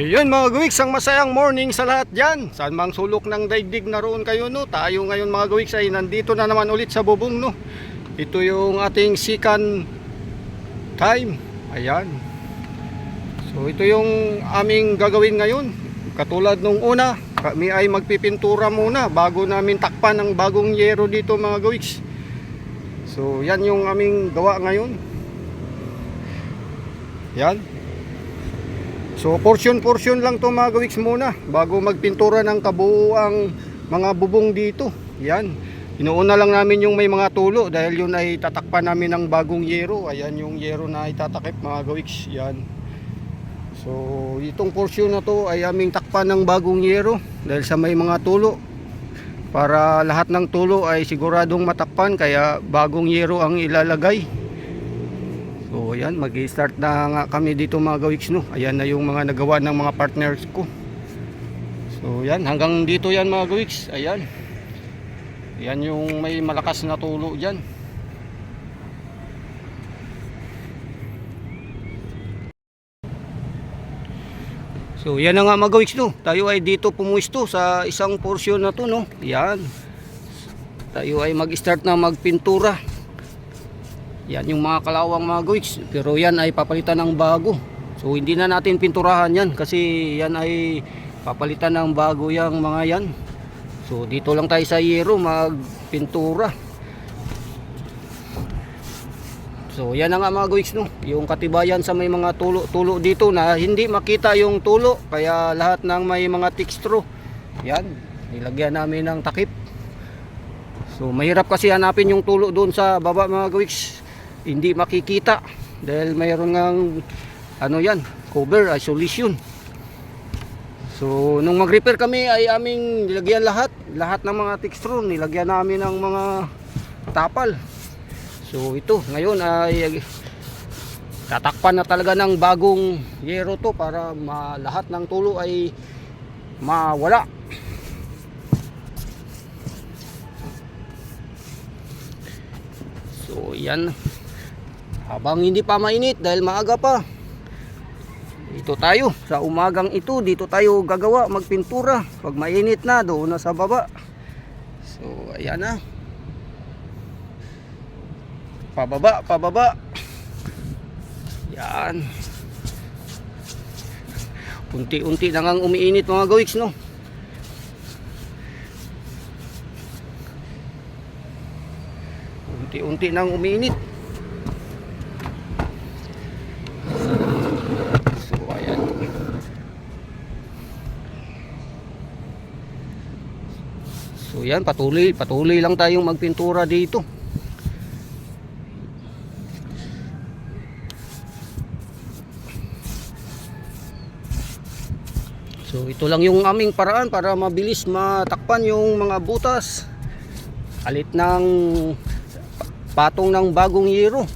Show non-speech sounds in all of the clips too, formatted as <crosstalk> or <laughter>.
Ayun mga gawiks, ang masayang morning sa lahat dyan. Saan mang sulok ng daigdig naroon kayo no. Tayo ngayon mga gawiks ay nandito na naman ulit sa bubong no. Ito yung ating sikan time. Ayan. So ito yung aming gagawin ngayon. Katulad nung una, kami ay magpipintura muna bago namin takpan ng bagong yero dito mga gawiks. So yan yung aming gawa ngayon. Yan. So portion-portion lang to mga gawiks muna bago magpintura ng kabuuang mga bubong dito. Yan. Inuuna lang namin yung may mga tulo dahil yun ay tatakpan namin ng bagong yero. Ayan yung yero na itatakip mga gawiks. Yan. So itong portion na to ay aming takpan ng bagong yero dahil sa may mga tulo. Para lahat ng tulo ay siguradong matakpan kaya bagong yero ang ilalagay. So ayan, mag-start na nga kami dito mga gawiks no. Ayan na yung mga nagawa ng mga partners ko. So yan, hanggang dito yan mga gawiks. Ayan. Yan yung may malakas na tulo dyan. So yan na nga mga gawiks no. Tayo ay dito pumuisto sa isang portion na to no. Yan. Tayo ay mag-start na magpintura. Yan yung mga kalawang mga gawiks. Pero yan ay papalitan ng bago. So hindi na natin pinturahan yan kasi yan ay papalitan ng bago yung mga yan. So dito lang tayo sa Yero magpintura. So yan na nga mga gawiks no. Yung katibayan sa may mga tulo-tulo dito na hindi makita yung tulo kaya lahat ng may mga textro. Yan, nilagyan namin ng takip. So mahirap kasi hanapin yung tulo doon sa baba mga gawiks. Hindi makikita dahil mayroon ngang ano yan, cover isolation. So nung mag-repair kami ay aming nilagyan lahat, lahat ng mga textro nilagyan namin ng mga tapal. So ito ngayon ay tatakpan na talaga ng bagong yero to para ma, lahat ng tulo ay mawala. So yan. Habang hindi pa mainit dahil maaga pa. Dito tayo sa umagang ito, dito tayo gagawa magpintura. Pag mainit na doon na sa baba. So ayan na. Pababa, pababa. Yan. Unti-unti na ngang umiinit mga gawiks no. Unti-unti nang umiinit. So ayan. So yan, patuloy, patuloy lang tayong magpintura dito. So ito lang yung aming paraan para mabilis matakpan yung mga butas. Alit ng patong ng bagong yero.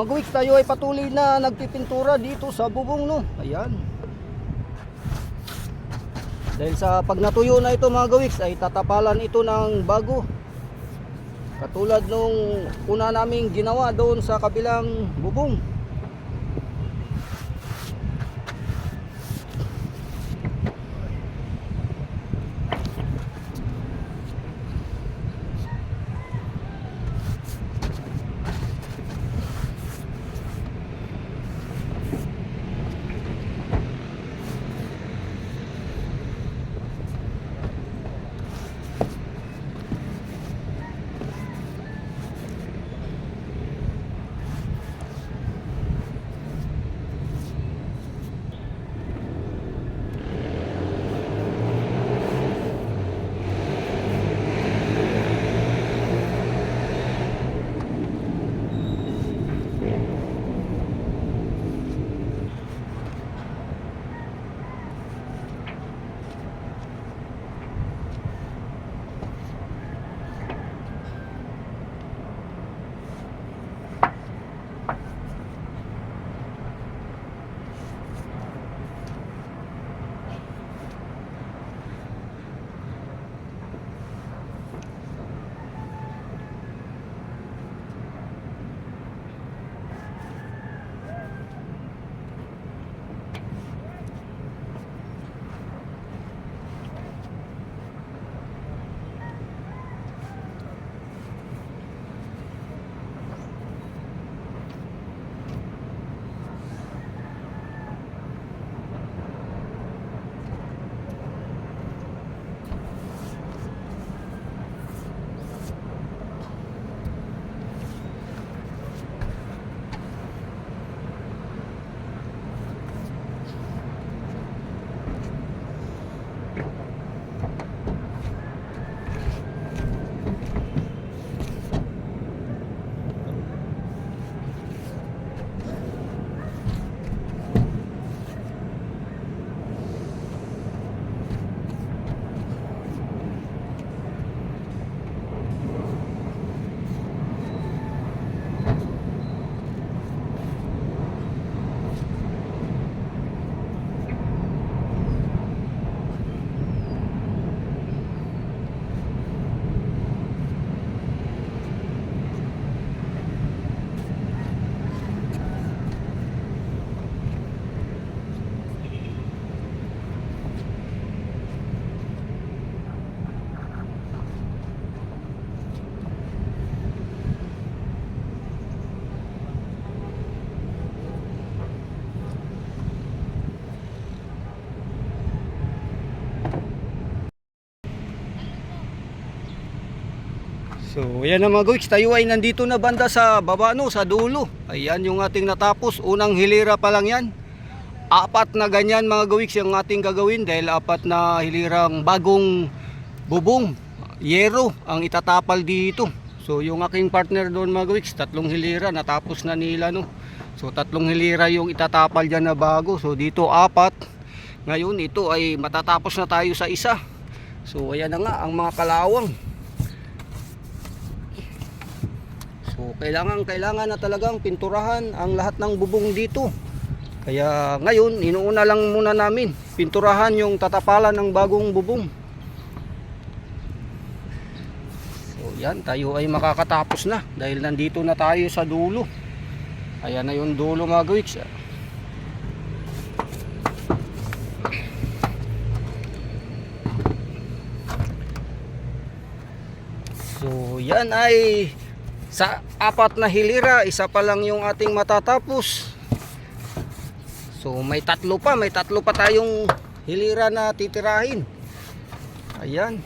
Mga gawiks, tayo ay patuloy na nagpipintura dito sa bubong no. Ayan. Dahil sa pag natuyo na ito mga gawiks ay tatapalan ito ng bago. Katulad nung una naming ginawa doon sa kabilang bubong. So, ayan na mga guys, tayo ay nandito na banda sa baba no, sa dulo. Ayan yung ating natapos, unang hilira pa lang yan. Apat na ganyan mga gawiks yung ating gagawin dahil apat na hilirang bagong bubong, yero ang itatapal dito. So yung aking partner doon mga gawiks, tatlong hilira natapos na nila no. So tatlong hilira yung itatapal dyan na bago. So dito apat. Ngayon ito ay matatapos na tayo sa isa. So ayan na nga ang mga kalawang. So kailangan kailangan na talagang pinturahan ang lahat ng bubong dito. Kaya ngayon inuuna lang muna namin pinturahan yung tatapalan ng bagong bubong. So yan tayo ay makakatapos na dahil nandito na tayo sa dulo. Ayan na yung dulo mga gawiks. So yan ay sa apat na hilira, isa pa lang yung ating matatapos. So may tatlo pa, may tatlo pa tayong hilira na titirahin. Ayan.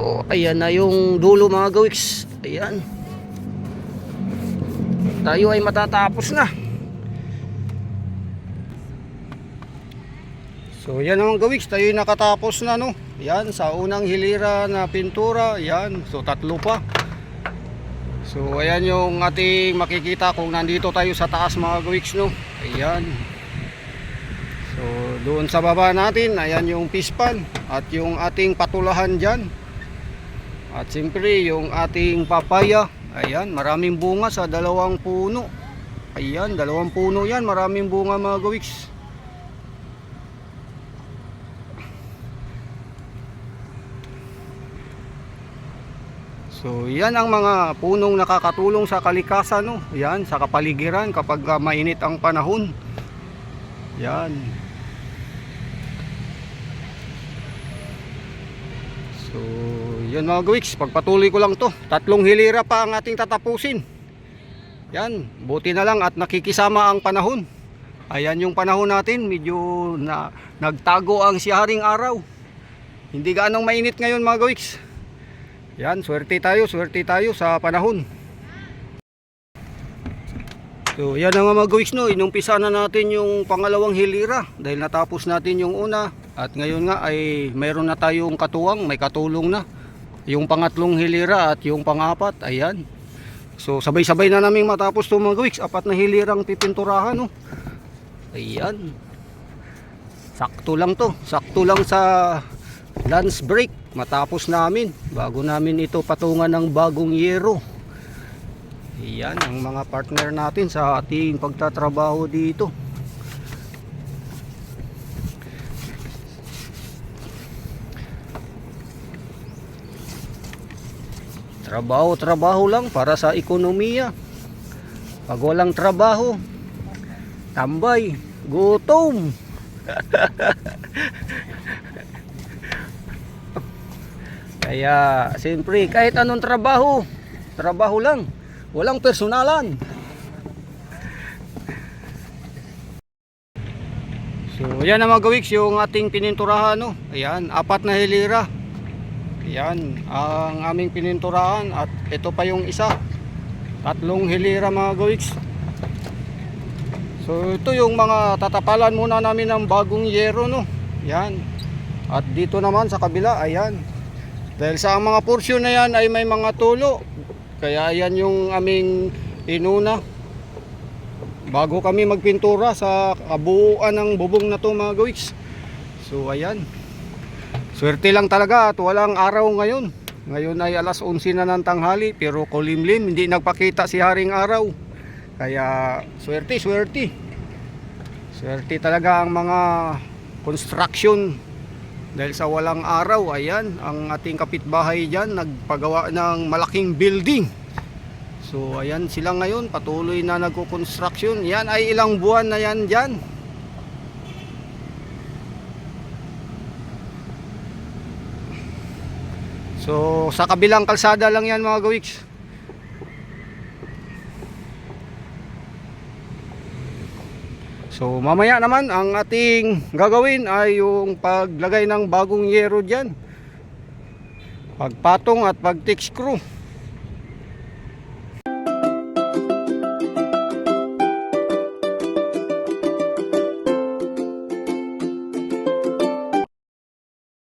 So, ayan na yung dulo mga gawiks. Ayan. Tayo ay matatapos na. So, yan ang gawiks. Tayo ay nakatapos na, no? Yan, sa unang hilira na pintura. Yan. So, tatlo pa. So, ayan yung ating makikita kung nandito tayo sa taas mga gawiks, no? Ayan. So, doon sa baba natin, ayan yung pispan at yung ating patulahan dyan. At siyempre yung ating papaya, ayan, maraming bunga sa dalawang puno. Ayan, dalawang puno yan, maraming bunga mga gawiks. So, yan ang mga punong nakakatulong sa kalikasan, no? Yan, sa kapaligiran kapag ah, mainit ang panahon. Yan. So, yan mga gawiks, pagpatuloy ko lang to. Tatlong hilira pa ang ating tatapusin. Yan, buti na lang at nakikisama ang panahon. Ayan yung panahon natin, medyo na, nagtago ang siharing araw. Hindi gaanong mainit ngayon mga gawiks. Yan, swerte tayo, swerte tayo sa panahon. So, yan ang mga gawiks no, inumpisa na natin yung pangalawang hilira dahil natapos natin yung una at ngayon nga ay mayroon na tayong katuwang, may katulong na. Yung pangatlong hilira at yung pangapat, ayan. So sabay-sabay na namin matapos itong mga gawiks, apat na hilirang pipinturahan no. Ayan. Sakto lang to, sakto lang sa lunch break matapos namin bago namin ito patungan ng bagong yero. Ayan ang mga partner natin sa ating pagtatrabaho dito. Trabaho, trabaho lang para sa ekonomiya. Pag walang trabaho, tambay, gutom. <laughs> Kaya, siyempre, kahit anong trabaho, trabaho lang. Walang personalan. So, yan ang mga gawiks, yung ating pininturahan, no? Ayan, apat na hilira. Ayan, ang aming pininturahan at ito pa yung isa. Tatlong hilira mga gawiks. So, ito yung mga tatapalan muna namin ng bagong yero, no? Yan. At dito naman sa kabila, ayan. Dahil sa mga porsyon na yan ay may mga tulo. Kaya ayan yung aming inuna. Bago kami magpintura sa kabuuan ng bubong na to mga gawiks. So ayan. Swerte lang talaga at walang araw ngayon. Ngayon ay alas 11 na ng tanghali pero kulimlim. Hindi nagpakita si Haring Araw. Kaya swerte, swerte. Swerte talaga ang mga construction dahil sa walang araw, ayan, ang ating kapitbahay dyan, nagpagawa ng malaking building. So, ayan sila ngayon, patuloy na nagko-construction. Yan ay ilang buwan na yan dyan. So sa kabilang kalsada lang yan mga gawiks. So mamaya naman ang ating gagawin ay yung paglagay ng bagong yero dyan. Pagpatong at pag-tick screw.